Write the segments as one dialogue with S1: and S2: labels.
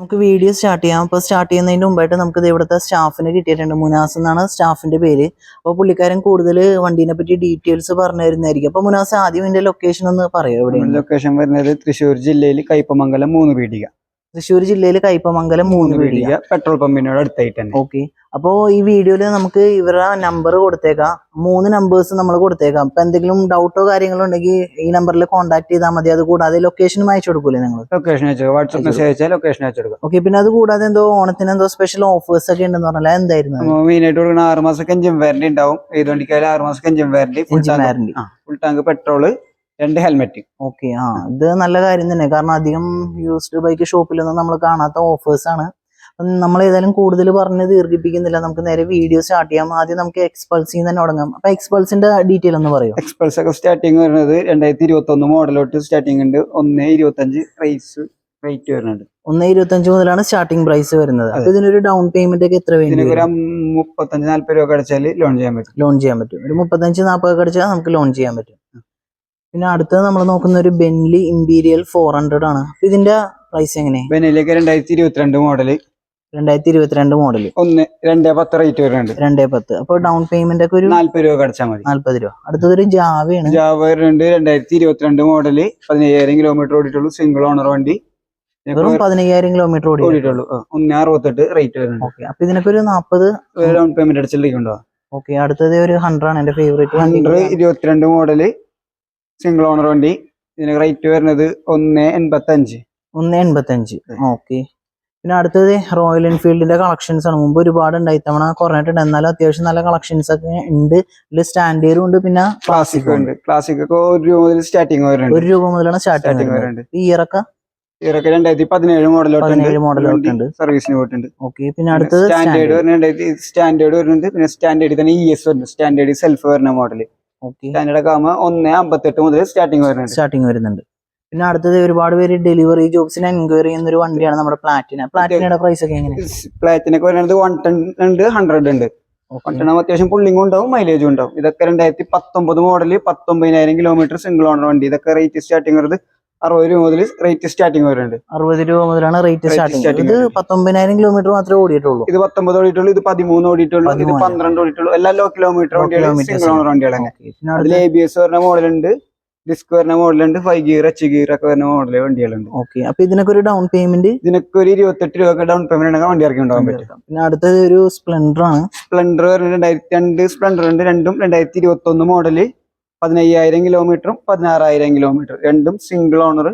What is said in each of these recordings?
S1: നമുക്ക് video start ചെയ്യാം. അപ്പോൾ സ്റ്റാർട്ട് ചെയ്യുന്നതിന് മുമ്പായിട്ട് നമുക്ക് ഇവിടുത്തെ സ്റ്റാഫിനെ കിട്ടിയിട്ടുണ്ട്. മുനാസ് എന്നാണ് സ്റ്റാഫിന്റെ പേര്. അപ്പോൾ പുള്ളിക്കാരൻ കൂടുതൽ വണ്ടീനെ പറ്റി ഡീറ്റെയിൽസ് പറഞ്ഞു തരുന്നതായിരിക്കും അപ്പോൾ മുനാസ് ആദ്യം ഇതിന്റെ ലൊക്കേഷൻ ഒന്ന് പറയാം ഇവിടെ
S2: ലൊക്കേഷൻ വരുന്നത് തൃശ്ശൂർ ജില്ലയിൽ കയ്പമംഗലം മൂന്ന് പീടിക.
S1: തൃശ്ശൂർ ജില്ലയിൽ കയ്പമംഗലം മൂന്ന് പീടിക
S2: പെട്രോൾ പമ്പിനോട് അടുത്തായിട്ട് തന്നെ
S1: ഓക്കെ. അപ്പോ ഈ വീഡിയോയിൽ നമുക്ക് ഇവരുടെ നമ്പർ കൊടുത്തേക്കാം. മൂന്ന് നമ്പേഴ്സ് നമ്മൾ കൊടുത്തേക്കാം. അപ്പൊ എന്തെങ്കിലും ഡൗട്ടോ കാര്യങ്ങളോ ഉണ്ടെങ്കിൽ ഈ നമ്പറിൽ കോൺടാക്ട് ചെയ്താൽ മതി. അത് കൂടാതെ ലൊക്കേഷനും അയച്ചു കൊടുക്കൂലേ നിങ്ങൾ
S2: ലൊക്കേഷൻ അയച്ചു വാട്സ്ആപ്പ് മെസ്സേജ് അയച്ചാൽ ലൊക്കേഷൻ അയച്ചു കൊടുക്കാം.
S1: ഓക്കെ. പിന്നെ അത് കൂടാതെ എന്തോ ഓണത്തിന് എന്തോ സ്പെഷ്യൽ ഓഫേഴ്സ് ഒക്കെ ഉണ്ടെന്ന് പറഞ്ഞാൽ എന്തായിരുന്നു?
S2: മെയിൻ ആയിട്ട് കൊടുക്കുന്ന ആറ് മാസം എഞ്ചിൻ വാറന്റി ഉണ്ടാവും. ഏത് വണ്ടിക്കായാലും ആറ് മാസം tank
S1: warranty.
S2: Full tank petrol രണ്ട് ഹെൽമെറ്റ്.
S1: ഓക്കെ ആ ഇത് നല്ല കാര്യം തന്നെ. കാരണം അധികം യൂസ്ഡ് ബൈക്ക് ഷോപ്പിലൊന്നും നമ്മൾ കാണാത്ത ഓഫേഴ്സ് ആണ്. നമ്മൾ ഏതായാലും കൂടുതൽ പറഞ്ഞ് ദീർഘിപ്പിക്കുന്നില്ല. നമുക്ക് നേരെ വീഡിയോ സ്റ്റാർട്ട് ചെയ്യാം. ആദ്യം നമുക്ക് എക്സ്പൾസിൽ തന്നെ തുടങ്ങാം. അപ്പൊ എക്സ്പൾസിന്റെ ഡീറ്റെയിൽ ഒന്ന് പറയോ?
S2: എക്സ്പൾസ് ഒക്കെ സ്റ്റാർട്ടിങ് വരുന്നത് രണ്ടായിരത്തി ഇരുപത്തി ഒന്ന് മോഡലോട്ട് സ്റ്റാർട്ടിങ് ഉണ്ട്. ഒന്ന് ഇരുപത്തഞ്ച് പ്രൈസ് റേറ്റ് വരുന്നുണ്ട്.
S1: ഒന്ന് ഇരുപത്തഞ്ച് മുതലാണ് സ്റ്റാർട്ടിംഗ് പ്രൈസ് വരുന്നത്. അപ്പൊ ഇതിനൊരു ഡൗൺ പേയ്മെന്റ് ഒക്കെ എത്ര വേണ്ടി
S2: മുപ്പത്തഞ്ച് നാല്പത് രൂപ അടച്ചാൽ ലോൺ ചെയ്യാൻ പറ്റും.
S1: ലോൺ ചെയ്യാൻ പറ്റും. ഒരു മുപ്പത്തഞ്ച് നാൽപ്പത് ഒക്കെ അടിച്ചാൽ നമുക്ക് ലോൺ ചെയ്യാൻ പറ്റും. പിന്നെ അടുത്തത് നമ്മൾ നോക്കുന്ന ഒരു ബെൻലി ഇമ്പീരിയൽ ഫോർ ഹൺഡ്രഡ് ആണ്. ഇതിന്റെ പ്രൈസ് എങ്ങനെ
S2: ബെനയിലേക്ക് രണ്ടായിരത്തി ഇരുപത്തിരണ്ട് മോഡൽ
S1: രണ്ടായിരത്തി ഇരുപത്തിരണ്ട് മോഡൽ
S2: ഒന്ന് രണ്ടേ പത്ത് റേറ്റ് വരുന്നുണ്ട്.
S1: രണ്ടേ പത്ത്. അപ്പൊ ഡൗൺ പേയ്മെന്റ് ഒക്കെ ഒരു
S2: നാല്പത് രൂപ അടച്ചാൽ മതി.
S1: നാല്പത് രൂപ. അടുത്തതൊരു ജാവയാണ്.
S2: ജാവ രണ്ട് രണ്ടായിരത്തി ഇരുപത്തിരണ്ട് മോഡൽ പതിനയ്യായിരം കിലോമീറ്റർ ഓടിയിട്ടുള്ളൂ. സിംഗിൾ ഓണർ വണ്ടി.
S1: വെറും പതിനയ്യായിരം കിലോമീറ്റർ ഓടി
S2: ഓടിയിട്ടുള്ളൂ. ഒന്ന് അറുപത്തെട്ട് റേറ്റ് വരുന്നുണ്ട്.
S1: ഓക്കെ അപ്പൊ ഇതിനൊക്കെ ഒരു നാൽപ്പത്
S2: ഒരു ഡൗൺ പേയ്മെന്റ് അടച്ചിട്ടുണ്ടോ
S1: ഓക്കെ അടുത്തത് ഒരു ഹൺഡ്രഡ് ആണ് എന്റെ ഫേവറേറ്റ്
S2: ഹൺഡ്രഡ് ഇരുപത്തിരണ്ട് മോഡൽ സിംഗിൾ ഓണർ വണ്ടി. ഇതിന് റേറ്റ് വരുന്നത് ഒന്ന് എൺപത്തി അഞ്ച്
S1: ഒന്ന് എൺപത്തഞ്ച്. ഓക്കെ പിന്നെ അടുത്തത് റോയൽ എൻഫീൽഡിന്റെ കളക്ഷൻസ് ആണ്. മുമ്പ് ഒരുപാട് ഉണ്ടായി തവണ കുറഞ്ഞിട്ടുണ്ട്. എന്നാലും അത്യാവശ്യം നല്ല കളക്ഷൻസ് ഒക്കെ ഉണ്ട്. ഇതിൽ സ്റ്റാൻഡേർഡും ഉണ്ട്. പിന്നെ
S2: ക്ലാസിക് ഉണ്ട്. ക്ലാസിക് ഒക്കെ ഒരു രൂപ മുതൽ സ്റ്റാർട്ടിങ് വരുന്നുണ്ട്
S1: ഒരു രൂപ മുതലാണ് സ്റ്റാർട്ട്
S2: സ്റ്റാർട്ടിങ് വരുന്നുണ്ട്
S1: ഇയറൊക്കെ
S2: ഇയറൊക്കെ രണ്ടായിരത്തി പതിനേഴ് മോഡലോട്ടുണ്ട്.
S1: പതിനേഴ് മോഡലോട്ടുണ്ട്.
S2: സർവീസിന് പോയിട്ടുണ്ട്.
S1: ഓക്കെ പിന്നെ അടുത്തത്
S2: സ്റ്റാൻഡേർഡ് വരുന്നുണ്ട്. സ്റ്റാൻഡേർഡ് വരുന്നുണ്ട്. പിന്നെ സ്റ്റാൻഡേർഡ് തന്നെ ഇ എസ് വരുന്നുണ്ട്. സ്റ്റാൻഡേർഡ് സെൽഫ് വരുന്ന മോഡൽ സ്റ്റാൻഡേർഡ് ആകുമ്പോൾ ഒന്ന് അമ്പത്തെട്ട് മുതൽ സ്റ്റാർട്ടിംഗ് വരുന്നുണ്ട്.
S1: സ്റ്റാർട്ടിംഗ് വരുന്നുണ്ട്. പിന്നെ അടുത്തത് ഒരുപാട് പേര് ഡെലിവറി ജോബ്സിന് എൻക്വയറി ചെയ്യുന്ന ഒരു വണ്ടിയാണ് നമ്മുടെ പ്ലാറ്റിന പ്ലാറ്റിനയുടെ പ്രൈസ് ഒക്കെ
S2: പ്ലാറ്റിനൊക്കെ വരുന്നത് വൺ ടെൻ ഉണ്ട്. ഹൺഡ്രഡ് ഉണ്ട് വൺ ആകുമ്പോൾ അത്യാവശ്യം പുള്ളിങ്ങും ഉണ്ടാവും മൈലേജും ഉണ്ടാവും. ഇതൊക്കെ രണ്ടായിരത്തി പത്തൊമ്പത് മോഡൽ പത്തൊമ്പതിനായിരം കിലോമീറ്റർ സിംഗിൾ ഓണർ വണ്ടി. ഇതൊക്കെ റേറ്റ് സ്റ്റാർട്ടിംഗ് വരുന്നത് അറുപത് രൂപ മുതൽ റേറ്റ് സ്റ്റാർട്ടിംഗ് വരുന്നുണ്ട്
S1: അറുപത് രൂപ മുതലാണ് റേറ്റ്
S2: സ്റ്റാർട്ടിംഗ്
S1: ഇത്. പത്തൊമ്പതിനായിരം കിലോമീറ്റർ മാത്രമേ ഓടിയിട്ടുള്ളൂ.
S2: ഇത് പത്തൊമ്പത് ഓടിയിട്ടുള്ളൂ ഇത് പതിമൂന്ന് ഓടിയിട്ടുള്ളൂ ഇത്. പന്ത്രണ്ട് ഓടിയിട്ടുള്ളൂ. എല്ലാ ലോ കിലോമീറ്റർ സിംഗിൾ ഓണർ വണ്ടികൾ തന്നെ. അതിൽ എ ബി എസ് വരുന്ന മോഡലുണ്ട് ഡിസ്ക് വരുന്ന മോഡലുണ്ട് ഫൈവ് ഗിയർ എച്ച് ഗിയർ ഒക്കെ വരുന്ന മോഡൽ വണ്ടികളുണ്ട്.
S1: ഓക്കെ അപ്പൊ ഇതിനൊക്കെ ഒരു ഡൗൺ പേയ്മെന്റ്
S2: ഇതിനൊക്കെ ഒരു ഇരുപത്തെട്ട് രൂപ ഡൗൺ പേയ്മെന്റ് ഉണ്ടെങ്കിൽ വണ്ടി ഇറക്കി ഉണ്ടാവാൻ പറ്റും
S1: പിന്നെ അടുത്തത് ഒരു സ്പ്ലെൻഡർ ആണ്.
S2: സ്പ്ലെൻഡർ രണ്ടായിരത്തി രണ്ട് സ്പ്ലെൻഡർ ഉണ്ട് രണ്ടും രണ്ടായിരത്തി ഇരുപത്തി ഒന്ന് മോഡൽ പതിനയ്യായിരം കിലോമീറ്ററും പതിനാറായിരം കിലോമീറ്റർ രണ്ടും സിംഗിൾ ഓണർ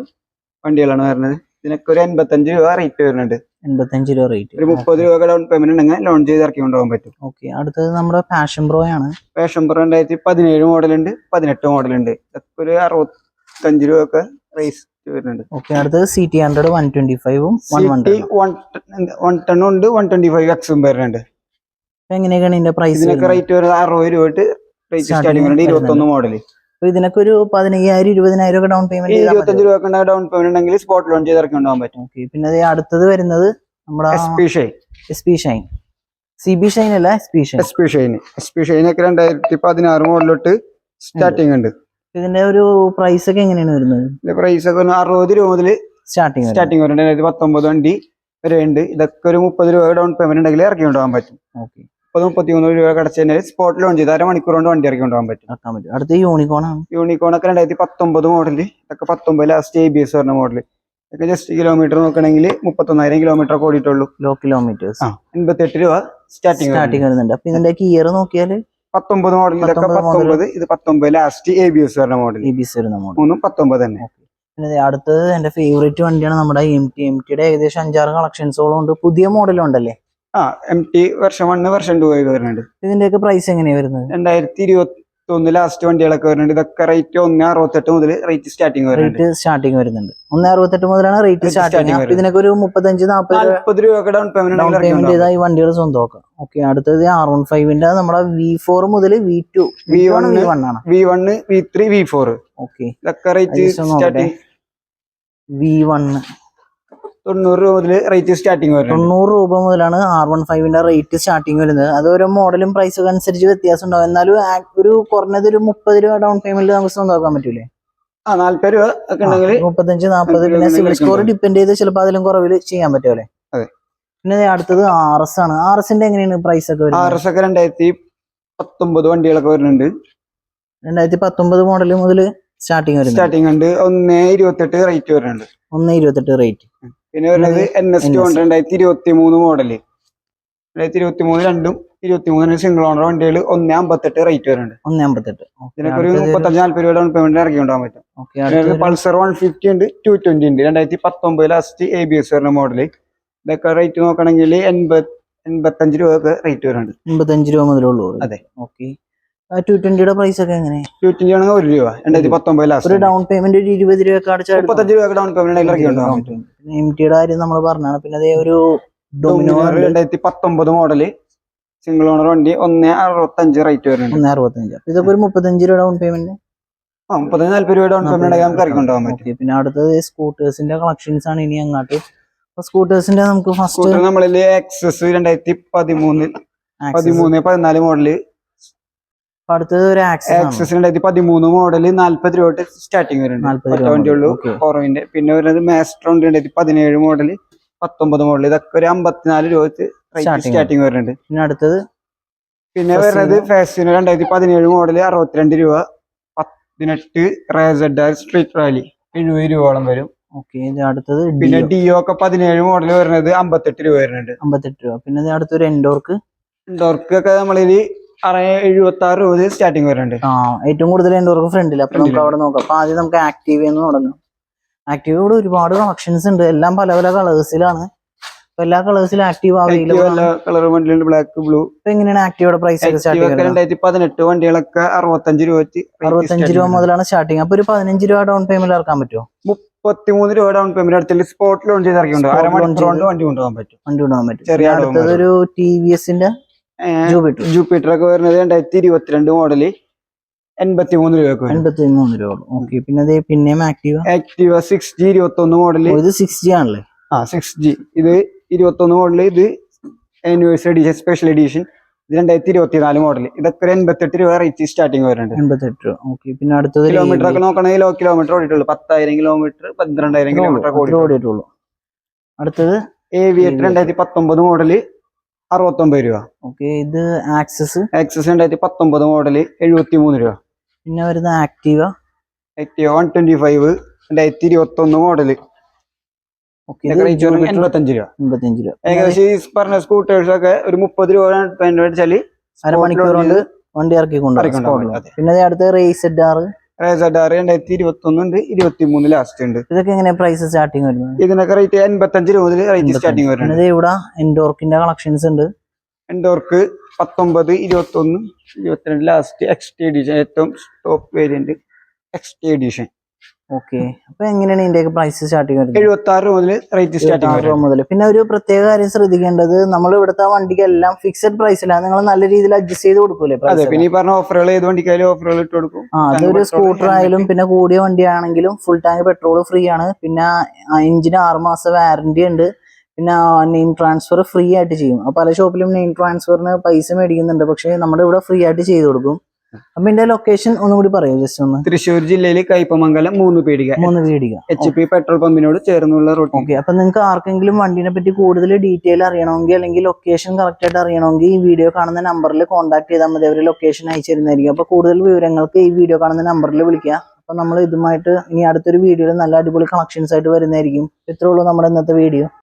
S2: വണ്ടികളാണ് വരുന്നത്. ഇതിനൊക്കെ ഒരു എൺപത്തഞ്ച് രൂപ റേറ്റ് വരുന്നുണ്ട്.
S1: എൺപത്തഞ്ച് രൂപ റേറ്റ്
S2: ഒരു മുപ്പത് രൂപ ഡൗൺ പേയ്മെന്റ് ഉണ്ടെങ്കിൽ ലോൺ ചെയ്ത് ഇറക്കി കൊണ്ടുപോകാൻ പറ്റും.
S1: ഓക്കെ അടുത്തത് നമ്മുടെ പാഷൻ പ്രോ ആണ്.
S2: പാഷൻ പ്രോ രണ്ടായിരത്തി പതിനേഴ് മോഡലുണ്ട് പതിനെട്ട് മോഡലുണ്ട് ഇതൊക്കെ ഒരു അറുപത്തഞ്ച് രൂപ ഒക്കെ റേസ് വരുന്നുണ്ട്.
S1: ഓക്കെ അടുത്തത് C T hundred one twenty ഫൈവും വൺ വൺ
S2: വൺ ഉണ്ട് വൺ ട്വന്റി ഫൈവ് എക്സും വരുന്നുണ്ട്.
S1: എങ്ങനെയൊക്കെയാണ് ഇതിന്റെ പ്രൈസ്
S2: റേറ്റ് വരുന്നത് അറുപത് രൂപ തൊട്ട് ഇരുപത്തൊന്ന് മോഡൽ
S1: അപ്പൊ ഇതിനൊക്കെ ഒരു പതിനയ്യായിരം ഇരുപതിനായിരം ഒക്കെ ഡൗൺ പേയ്മെന്റ്
S2: ഇരുപത്തഞ്ച് രൂപ ഡൗൺ പേയ്മെന്റ് ഉണ്ടെങ്കിൽ സ്പോട്ട് ലോൺ ചെയ്ത് ഇറക്കി കൊണ്ടുപോകാൻ പറ്റും.
S1: ഓക്കെ പിന്നെ അടുത്തത് വരുന്നത് നമ്മുടെ
S2: S P shine
S1: S P shine C B shine അല്ല S P shine
S2: S P shine S P shine ഒക്കെ രണ്ടായിരത്തി പതിനാറ് മോഡലോട്ട് സ്റ്റാർട്ടിംഗ് ഉണ്ട്.
S1: ഇതിന്റെ ഒരു പ്രൈസ് ഒക്കെ എങ്ങനെയാണ് വരുന്നത്?
S2: പ്രൈസ് ഒക്കെ അറുപത് രൂപ മുതൽ
S1: സ്റ്റാർട്ടിംഗ്
S2: സ്റ്റാർട്ടിംഗ് വരുന്നുണ്ട്. പത്തൊമ്പത് വണ്ടി വരെ ഉണ്ട്. ഇതൊക്കെ ഒരു മുപ്പത് രൂപ ഡൗൺ പേയ്മെന്റ് ഉണ്ടെങ്കിൽ ഇറക്കി കൊണ്ടുപോകാൻ പറ്റും.
S1: ഓക്കെ
S2: മുപ്പത് മുപ്പത്തിമൂന്ന് രൂപ കടച്ചു കഴിഞ്ഞാൽ സ്പോട്ട് ലോൺ ചെയ്ത് അരമണിക്കൂർ കൊണ്ട് വണ്ടി ഇറക്കി കൊണ്ടുപോകാൻ പറ്റും.
S1: ഇറക്കാൻ പറ്റും. അടുത്ത യൂണിക്കോൺ ആണ്.
S2: യൂണിക്കോൺ ഒക്കെ രണ്ടായിരത്തി പത്തൊമ്പത് മോഡൽ ഇതൊക്കെ പത്തൊമ്പത് ലാസ്റ്റ് എ ബി എസ് പറഞ്ഞ മോഡൽ ഇതൊക്കെ ജസ്റ്റ് കിലോമീറ്റർ നോക്കണമെങ്കിൽ മുപ്പത്തൊന്നായിരം കിലോമീറ്റർ ഒക്കെ ഓടിയിട്ടുള്ളൂ.
S1: ലോ കിലോമീറ്റേഴ്സ്
S2: എൺപത്തെട്ട് രൂപ സ്റ്റാർട്ടിംഗ്
S1: സ്റ്റാർട്ടിങ് വരുന്നുണ്ട്. അപ്പൊ ഇതിന്റെ ഇയർ നോക്കിയാൽ
S2: പത്തൊമ്പത് മോഡൽ ഇതൊക്കെ
S1: 19
S2: പത്തൊമ്പത് ഇത് പത്തൊമ്പത് ലാസ്റ്റ് എ ബി എസ് പറഞ്ഞ മോഡൽ
S1: എ ബി എസ് വരുന്ന മോഡൽ
S2: മൂന്നും പത്തൊമ്പത് തന്നെ.
S1: പിന്നെ അടുത്തത് എന്റെ ഫേവറേറ്റ് വണ്ടിയാണ് നമ്മുടെ എം ടി എം ടിയുടെ ഏകദേശം അഞ്ചാറ് കളക്ഷൻസോളം ഉണ്ട്. പുതിയ മോഡലും ഉണ്ടല്ലേ?
S2: ആ M T version one version two ഒക്കെ വരുന്നുണ്ട്.
S1: ഇതിന്റെയൊക്കെ പ്രൈസ് എങ്ങനെയാ വരുന്നത്?
S2: രണ്ടായിരത്തി ഇരുപത്തി ഒന്ന് ലാസ്റ്റ് വണ്ടികളൊക്കെ വരുന്നുണ്ട്. ഇതൊക്കെ റേറ്റ് ഒന്ന് അറുപത്തെട്ട് മുതൽ റേറ്റ് സ്റ്റാർട്ടിംഗ് വരുന്നുണ്ട്.
S1: റേറ്റ് സ്റ്റാർട്ടിങ് വരുന്നുണ്ട്. ഒന്ന് അറുപത്തെട്ട് മുതലാണ് റേറ്റ് സ്റ്റാർട്ടിംഗ് ഇതിനൊക്കെ ഒരു മുപ്പത്തഞ്ച് നാൽപ്പത്
S2: നാല്പത് രൂപ ഒക്കെ ഡൗൺ പേയ്മെന്റ്
S1: ഡൗൺ പേയ്മെന്റ് ചെയ്താൽ ഈ വണ്ടികൾ സ്വന്തമാക്കാം. ഓക്കെ അടുത്തത് ആർ വൺ ഫൈവിന്റെ നമ്മുടെ വി ഫോർ മുതൽ V two V one
S2: V1
S1: V one ആണ്.
S2: V one V three V four
S1: okay
S2: ഇതൊക്കെ റേറ്റ്
S1: വി വൺ
S2: തൊണ്ണൂറ് രൂപ മുതൽ റേറ്റ് സ്റ്റാർട്ടിങ് വരും
S1: തൊണ്ണൂറ് രൂപ മുതലാണ് ആർ വൺ ഫൈവിന്റെ റേറ്റ് സ്റ്റാർട്ടിങ് വരുന്നത്. അത് ഓരോ മോഡലും പ്രൈസും അനുസരിച്ച് വ്യത്യാസം ഉണ്ടാവും. എന്നാലും ഒരു കുറഞ്ഞത് ഒരു മുപ്പത് രൂപ ഡൗൺ പേയ്മെന്റ് നമുക്ക് സ്വന്തമാക്കാൻ പറ്റൂലേ?
S2: ആ നാല്പത് രൂപ ഒക്കെ ഉണ്ടെങ്കിൽ
S1: മുപ്പത്തഞ്ച് നാൽപ്പത് പിന്നെ സിവിൽ സ്കോർ ഡിപെൻഡ് ചെയ്ത് ചിലപ്പോൾ അതിലും കുറവിൽ ചെയ്യാൻ പറ്റുമല്ലേ
S2: അതെ.
S1: പിന്നെ അടുത്തത് ആർ എസ് ആണ്. ആർ എസിന്റെ എങ്ങനെയാണ് പ്രൈസ് ഒക്കെ
S2: ആർ എസ് ഒക്കെ രണ്ടായിരത്തി പത്തൊമ്പത് വണ്ടികളൊക്കെ വരുന്നുണ്ട്.
S1: രണ്ടായിരത്തി പത്തൊമ്പത് മോഡൽ മുതൽ സ്റ്റാർട്ടിങ്
S2: സ്റ്റാർട്ടിങ് ഉണ്ട്. ഒന്ന് ഇരുപത്തെട്ട് റേറ്റ് വരുന്നുണ്ട്.
S1: ഒന്ന് ഇരുപത്തെട്ട് റേറ്റ്
S2: പിന്നെ വരുന്നത് എൻ എസ് ടു
S1: ഹൺഡ്രഡ്
S2: രണ്ടായിരത്തി ഇരുപത്തി മൂന്ന് മോഡൽ രണ്ടായിരത്തി ഇരുപത്തി മൂന്ന് രണ്ടും ഇരുപത്തി മൂന്നിന് സിംഗിൾ ഓണർ വണ്ടികൾ ഒന്ന് അമ്പത്തെട്ട് റേറ്റ് വരുന്നുണ്ട്.
S1: ഒന്ന് അമ്പത്തെട്ട്.
S2: ഇതിനൊക്കെ ഒരു മുപ്പത്തഞ്ച് നാല്പത് രൂപ ഡൗൺ പേയ്മെന്റ് ഇറക്കി കൊണ്ടാൻ പറ്റും പൾസർ വൺ ഫിഫ്റ്റി ഉണ്ട് ടു ട്വന്റി ഉണ്ട്. രണ്ടായിരത്തി പത്തൊമ്പത് ലാസ്റ്റ് എ ബി എസ് വരുന്ന മോഡൽ ഇതൊക്കെ റേറ്റ് നോക്കണമെങ്കിൽ എൺപത് എൺപത്തഞ്ച് രൂപ റേറ്റ് വരുന്നുണ്ട്.
S1: എൺപത്തഞ്ച് രൂപ മുതലുള്ളൂ
S2: അതെ.
S1: ഓക്കെ. ടു ട്വന്റിയുടെ പ്രൈസ് ഒക്കെ എങ്ങനെ?
S2: ടു ട്വന്റി ആണെങ്കിൽ ഒരു രൂപ. രണ്ടായിരത്തി പത്തൊമ്പത്
S1: ഒരു ഡൗൺ പേയ്മെന്റ് ഒരു ഇരുപത് രൂപയൊക്കെ അടച്ചാൽ
S2: മുപ്പത്തഞ്ച് രൂപ ഡൗൺ പേയ്മെന്റ്
S1: എം ടിയുടെ കാര്യം നമ്മൾ പറഞ്ഞാണ് പിന്നെ അതേ ഒരു ഡൊമിനോ
S2: രണ്ടായിരത്തി പത്തൊമ്പത് മോഡൽ സിംഗിൾ ഓണർ വണ്ടി ഒന്ന് അറുപത്തഞ്ച് റേറ്റ് വരുന്നുണ്ട്.
S1: ഒന്ന് അറുപത്തഞ്ച്. ഇതൊക്കെ ഒരു മുപ്പത്തഞ്ച് രൂപ ഡൗൺ പേയ്മെന്റ്
S2: ആ മുപ്പത്തഞ്ച് നാല്പത് രൂപ ഡൗൺ പേയ്മെന്റ് നമുക്ക് ഇറക്കിണ്ടാവാൻ പറ്റും.
S1: പിന്നെ അടുത്തത് സ്കൂട്ടേഴ്സിന്റെ കളക്ഷൻസ് ആണ് ഇനി അങ്ങോട്ട്. സ്കൂട്ടേഴ്സിന്റെ നമുക്ക് ഫസ്റ്റ്
S2: നമ്മളിൽ എക്സസ് രണ്ടായിരത്തി പതിമൂന്ന് പതിമൂന്ന് പതിനാല് മോഡൽ
S1: അടുത്തത് ഒരു ആക്സസ്
S2: രണ്ടായിരത്തി പതിമൂന്ന് മോഡൽ നാല്പത് രൂപ തൊട്ട് സ്റ്റാർട്ടിങ് വരുന്നുണ്ട്.
S1: രൂപ
S2: വണ്ടിയുള്ളൂ പിന്നെ വരുന്നത് മാസ്റ്റർ ഉണ്ട് രണ്ടായിരത്തി പതിനേഴ് മോഡൽ പത്തൊമ്പത് മോഡൽ ഇതൊക്കെ ഒരു അമ്പത്തിനാല് രൂപ സ്റ്റാർട്ടിങ് വരുന്നുണ്ട്.
S1: പിന്നെ അടുത്തത്?
S2: പിന്നെ വരുന്നത് ഫാസിന് രണ്ടായിരത്തി പതിനേഴ് മോഡൽ അറുപത്തിരണ്ട് രൂപ. പതിനെട്ട് റേസഡ് സ്ട്രീറ്റ് റാലി എഴുപത് രൂപയോളം വരും.
S1: ഓക്കെ അടുത്തത്
S2: പിന്നെ
S1: ഡിയോ
S2: ഡിയോ ഒക്കെ പതിനേഴ് മോഡൽ വരുന്നത് അമ്പത്തെട്ട് രൂപ വരുന്നുണ്ട്.
S1: അമ്പത്തെട്ട് രൂപ. പിന്നെ അടുത്തൊരു എൻഡോർക്ക്
S2: എൻഡോർക്ക് ഒക്കെ നമ്മളിൽ എഴുപത്തി ആറ് രൂപ സ്റ്റാർട്ടിങ് വരുന്നുണ്ട്.
S1: ആ ഏറ്റവും കൂടുതൽ എൻഡോർക്ക് ഫ്രണ്ടിൽ അപ്പൊ നമുക്ക് അവിടെ നോക്കാം. അപ്പൊ ആദ്യം നമുക്ക് ആക്റ്റീവ് എന്ന് തുടങ്ങാം. ആക്റ്റീവ് ഇവിടെ ഒരുപാട് കളക്ഷൻസ് ഉണ്ട്. എല്ലാം പല പല കളേഴ്സിലാണ് എല്ലാ കളേഴ്സിലും ആക്റ്റീവ്
S2: കളർ വണ്ടികളുണ്ട് ബ്ലാക്ക് ബ്ലൂ
S1: എങ്ങനെയാണ് ആക്റ്റീവയുടെ പ്രൈസ്
S2: രണ്ടായിരത്തി പതിനെട്ട് വണ്ടികളൊക്കെ അറുപത്തഞ്ച് രൂപ
S1: അറുപത്തഞ്ച് രൂപ മുതലാണ് സ്റ്റാർട്ടിങ് അപ്പൊ ഒരു പതിനഞ്ച് രൂപ ഡൗൺ പേയ്മെന്റ് ഇറക്കാൻ പറ്റുമോ
S2: മുപ്പത്തിമൂന്ന് രൂപ ഡൗൺ പേയ്മെന്റ് അടുത്തുള്ള സ്പോട്ട് ലോൺ ചെയ്ത് ഇറക്കിയുണ്ട് അരമണിക്കൂർ കൊണ്ട് വണ്ടി കൊണ്ടുപോകാൻ പറ്റും.
S1: വണ്ടി കൊണ്ടുപോകാൻ പറ്റും.
S2: ചെറിയ
S1: അടുത്തത് ഒരു ടി വി എസിന്റെ
S2: ജൂപ്പിറ്റർ. ഒക്കെ വരുന്നത് രണ്ടായിരത്തി ഇരുപത്തിരണ്ട് മോഡൽ എൺപത്തി മൂന്ന് വരും.
S1: എൺപത്തി മൂന്ന് രൂപ ഓക്കെ പിന്നെ പിന്നെയും ആക്റ്റീവ?
S2: ആക്ടിവ സിക്സ് ജി ഇരുപത്തി ഒന്ന് മോഡൽ
S1: ഇത് സിക്സ് ജി ആണല്ലേ?
S2: ആ സിക്സ് ജി ഇത് ഇരുപത്തി ഒന്ന് മോഡൽ ഇത് ആനിവേഴ്സറി എഡിഷൻ സ്പെഷ്യൽ എഡിഷൻ ഇത് രണ്ടായിരത്തി ഇരുപത്തിനാല് മോഡൽ ഇതൊക്കെ ഒരു എൺപത്തെട്ട് രൂപ റേറ്റ് സ്റ്റാർട്ടിങ് വരുന്നുണ്ട്.
S1: എൺപത്തെട്ട് രൂപ. ഓക്കെ പിന്നെ അടുത്തത്
S2: കിലോമീറ്റർ ഒക്കെ നോക്കണമെങ്കിൽ ലോ കിലോമീറ്റർ ഓടിയിട്ടുള്ളൂ. പത്തായിരം കിലോമീറ്റർ പന്ത്രണ്ടായിരം കിലോമീറ്റർ
S1: ഓടിയിട്ടുള്ളൂ. അടുത്തത്?
S2: ഏവിയേറ്റർ. രണ്ടായിരത്തി പത്തൊമ്പത് മോഡൽ അറുപത്തൊമ്പത് രൂപ.
S1: ഓക്കെ ഇത് ആക്സസ്?
S2: ആക്സസ് രണ്ടായിരത്തി പത്തൊമ്പത് മോഡൽ എഴുപത്തി മൂന്ന് രൂപ.
S1: പിന്നെ വരുന്ന Activa
S2: Activa one twenty five രണ്ടായിരത്തി ഇരുപത്തി ഒന്ന്
S1: മോഡൽ
S2: എൺപത്തഞ്ച് രൂപ.
S1: എൺപത്തഞ്ച് രൂപ.
S2: ഏകദേശം ഈ പറഞ്ഞ സ്കൂട്ടേഴ്സ് ഒക്കെ ഒരു മുപ്പത് രൂപ
S1: അരമണിക്കൂർ കൊണ്ട് വണ്ടി ഇറക്കി
S2: കൊണ്ടുപോകാം,
S1: പിന്നെ അടുത്ത റേസ് ആറ്
S2: റേസഡാർ രണ്ടായിരത്തി ഇരുപത്തി ഒന്ന് ഉണ്ട് ഇരുപത്തി മൂന്ന് ലാസ്റ്റ് ഉണ്ട്.
S1: ഇതൊക്കെ എങ്ങനെ പ്രൈസ് സ്റ്റാർട്ടിങ് വരുന്നത്?
S2: ഇതിനൊക്കെ റേറ്റ് എൺപത്തഞ്ച് രൂപ മുതൽ റേറ്റ് സ്റ്റാർട്ടിങ്
S1: വരുന്നത് ഇവിടെ എൻഡോർക്കിന്റെ കളക്ഷൻസ് ഉണ്ട്.
S2: എൻഡോർക്ക് പത്തൊമ്പത് ഇരുപത്തി ഒന്ന് ഇരുപത്തിരണ്ട് ലാസ്റ്റ് എക്സ്റ്റി എഡിഷൻ ഏറ്റവും top variant XT edition
S1: okay. അപ്പൊ എങ്ങനെയാണ് ഇതിന്റെയൊക്കെ പ്രൈസ് സ്റ്റാർട്ടിങ് വരുന്നത്?
S2: എഴുപത്തി ആറ് മുതൽ റേറ്റ് സ്റ്റാർട്ടിങ്
S1: ഇരുപത്താറ് രൂപ മുതൽ. പിന്നെ ഒരു പ്രത്യേക കാര്യം ശ്രദ്ധിക്കേണ്ടത് നമ്മൾ ഇവിടുത്തെ വണ്ടിക്ക് എല്ലാം ഫിക്സഡ് പ്രൈസിലാണ് നിങ്ങൾ നല്ല രീതിയിൽ അഡ്ജസ്റ്റ് ചെയ്ത് കൊടുക്കൂലേ
S2: അതെ പിന്നെ ഈ പറഞ്ഞ ഓഫറുകൾ ഏത് വണ്ടിക്കായാലും ഓഫറുകൾ ഇട്ട് കൊടുക്കും.
S1: ആ അതൊരു സ്കൂട്ടർ ആയാലും പിന്നെ കൂടിയ വണ്ടിയാണെങ്കിലും ഫുൾ ടാങ്ക് പെട്രോൾ ഫ്രീ ആണ്. പിന്നെ എഞ്ചിന് ആറ് മാസം വാറന്റി ഉണ്ട്. പിന്നെ നെയിം ട്രാൻസ്ഫർ ഫ്രീ ആയിട്ട് ചെയ്യും. പല ഷോപ്പിലും നെയിം ട്രാൻസ്ഫറിന് പൈസ മേടിക്കുന്നുണ്ട്. പക്ഷെ നമ്മുടെ ഇവിടെ ഫ്രീ ആയിട്ട് ചെയ്ത് കൊടുക്കും. അപ്പൊ എന്റെ ലൊക്കേഷൻ ഒന്നുകൂടി പറയൂ? ജസ്റ്റ് ഒന്ന്.
S2: തൃശ്ശൂർ ജില്ലയിൽ കയ്പമംഗലം മൂന്ന് പീടിക.
S1: മൂന്ന് വീടിക
S2: എച്ച് പി പെട്രോൾ പമ്പിനോട് ചേർന്നുള്ള റോഡ്
S1: ഓക്കെ അപ്പൊ നിങ്ങൾക്ക് ആർക്കെങ്കിലും വണ്ടിനെ പറ്റി കൂടുതൽ ഡീറ്റെയിൽ അറിയണമെങ്കിൽ അല്ലെങ്കിൽ ലൊക്കേഷൻ കറക്റ്റ് ആയിട്ട് അറിയണമെങ്കിൽ ഈ വീഡിയോ കാണുന്ന നമ്പറിൽ കോൺടാക്ട് ചെയ്താൽ മതി. അവർ ലൊക്കേഷൻ അയച്ചു തരുന്നതായിരിക്കും അപ്പൊ കൂടുതൽ വിവരങ്ങൾക്ക് ഈ വീഡിയോ കാണുന്ന നമ്പറിൽ വിളിക്കുക. അപ്പൊ നമ്മൾ ഇതുമായിട്ട് ഇനി അടുത്തൊരു വീഡിയോയിൽ നല്ല അടിപൊളി കണക്ഷൻസ് ആയിട്ട് വരുന്നതായിരിക്കും. ഇത്രേ ഉള്ളൂ നമ്മുടെ ഇന്നത്തെ വീഡിയോ